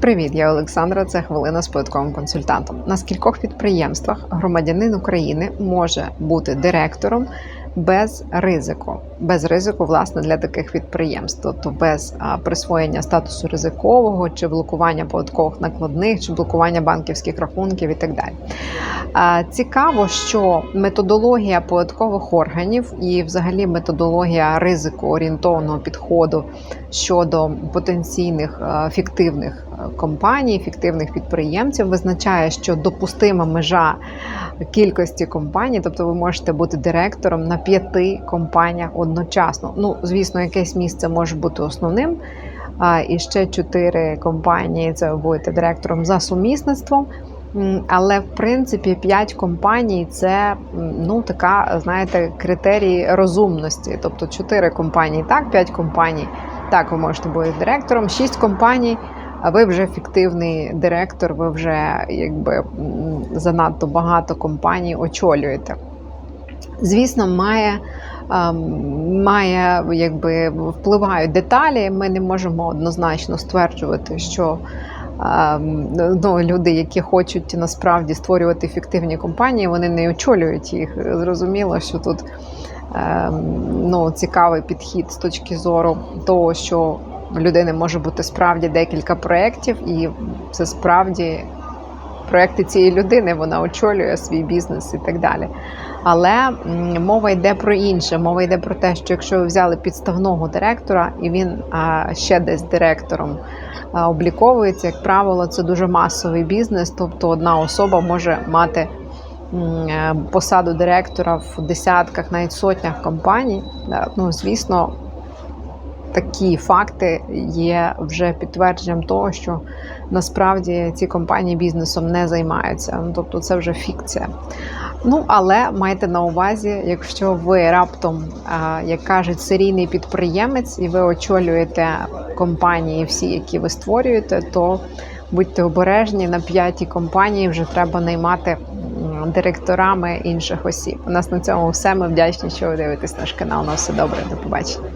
Привіт, я Олександра. Це хвилина з податковим консультантом. На скількох підприємствах громадянин України може бути директором без ризику, без ризику, власне, для таких підприємств, тобто без присвоєння статусу ризикового чи блокування податкових накладних, чи блокування банківських рахунків і так далі. Цікаво, що методологія податкових органів і, взагалі, методологія ризику орієнтовного підходу щодо потенційних фіктивних компаній, фіктивних підприємців визначає, що допустима межа кількості компаній, тобто ви можете бути директором на п'яти компаніях одночасно. Ну, звісно, якесь місце може бути основним. А і ще чотири компанії це ви будете директором за сумісництвом. Але в принципі 5 компаній це ну така, знаєте, критерії розумності. Тобто 4 компанії так, 5 компаній так, ви можете бути директором, 6 компаній. А ви вже фіктивний директор, ви вже якби занадто багато компаній очолюєте. Звісно, має, ем, має якби впливають деталі. Ми не можемо однозначно стверджувати, що ем, ну, люди, які хочуть насправді створювати фіктивні компанії, вони не очолюють їх. Зрозуміло, що тут ем, ну, цікавий підхід з точки зору того, що у людини може бути справді декілька проєктів, і це справді проекти цієї людини, вона очолює свій бізнес і так далі. Але мова йде про інше. Мова йде про те, що якщо ви взяли підставного директора і він ще десь директором обліковується, як правило, це дуже масовий бізнес, тобто одна особа може мати е, посаду директора в десятках, навіть сотнях компаній. Ну, звісно, такі факти є вже підтвердженням того, що насправді ці компанії бізнесом не займаються. Ну, тобто це вже фікція. Ну, але майте на увазі, якщо ви раптом, як кажуть, серійний підприємець, і ви очолюєте компанії, всі, які ви створюєте, то будьте обережні на п'ятій компанії вже треба наймати директорами інших осіб. У нас на цьому все. Ми вдячні, що ви дивитесь наш канал. На все добре, до побачення.